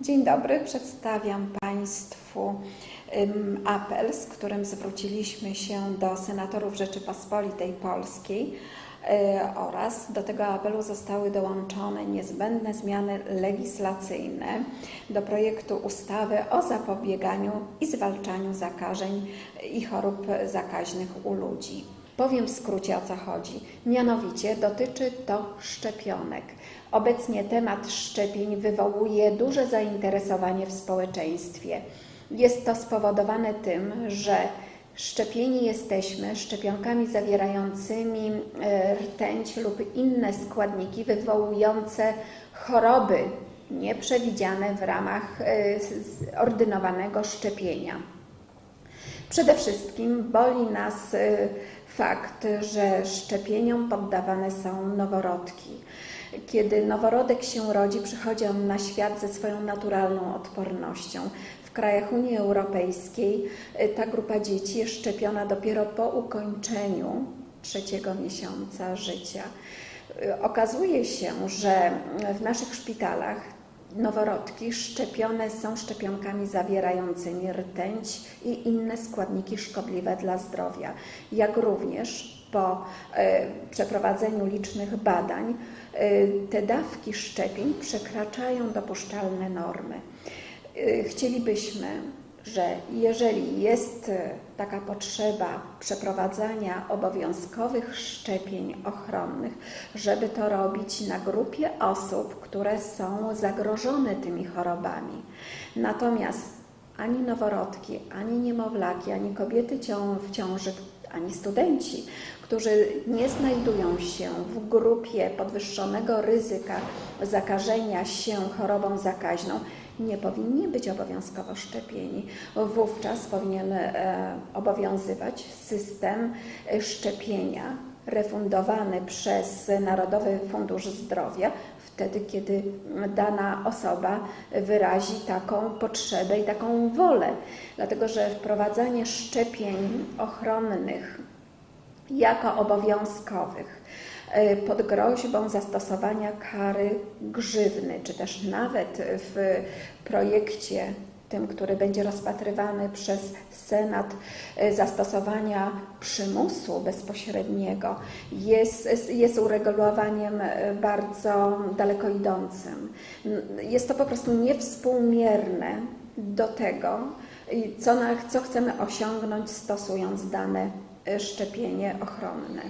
Dzień dobry, przedstawiam Państwu apel, z którym zwróciliśmy się do senatorów Rzeczypospolitej Polskiej y, oraz do tego apelu zostały dołączone niezbędne zmiany legislacyjne do projektu ustawy o zapobieganiu i zwalczaniu zakażeń i chorób zakaźnych u ludzi. Powiem w skrócie o co chodzi. Mianowicie dotyczy to szczepionek. Obecnie temat szczepień wywołuje duże zainteresowanie w społeczeństwie. Jest to spowodowane tym, że szczepieni jesteśmy szczepionkami zawierającymi e, rtęć lub inne składniki wywołujące choroby nieprzewidziane w ramach e, ordynowanego szczepienia. Przede wszystkim boli nas e, fakt, że szczepieniom poddawane są noworodki. Kiedy noworodek się rodzi, przychodzi on na świat ze swoją naturalną odpornością. W krajach Unii Europejskiej y, ta grupa dzieci jest szczepiona dopiero po ukończeniu trzeciego miesiąca życia. Y, okazuje się, że w naszych szpitalach noworodki szczepione są szczepionkami zawierającymi rtęć i inne składniki szkodliwe dla zdrowia, jak również po e, przeprowadzeniu licznych badań e, te dawki szczepień przekraczają dopuszczalne normy. E, chcielibyśmy, że jeżeli jest taka potrzeba przeprowadzania obowiązkowych szczepień ochronnych, żeby to robić na grupie osób, które są zagrożone tymi chorobami. Natomiast ani noworodki, ani niemowlaki, ani kobiety w ciąży, ani studenci, którzy nie znajdują się w grupie podwyższonego ryzyka zakażenia się chorobą zakaźną, nie powinni być obowiązkowo szczepieni. Wówczas powinien e, obowiązywać system szczepienia refundowany przez Narodowy Fundusz Zdrowia wtedy, kiedy dana osoba wyrazi taką potrzebę i taką wolę. Dlatego, że wprowadzanie szczepień ochronnych jako obowiązkowych e, pod groźbą zastosowania kary grzywny, czy też nawet w projekcie tym, który będzie rozpatrywany przez Senat, e, zastosowania przymusu bezpośredniego jest, jest uregulowaniem e, bardzo daleko idącym. Jest to po prostu niewspółmierne do tego, co, na, co chcemy osiągnąć stosując dane szczepienie ochronne.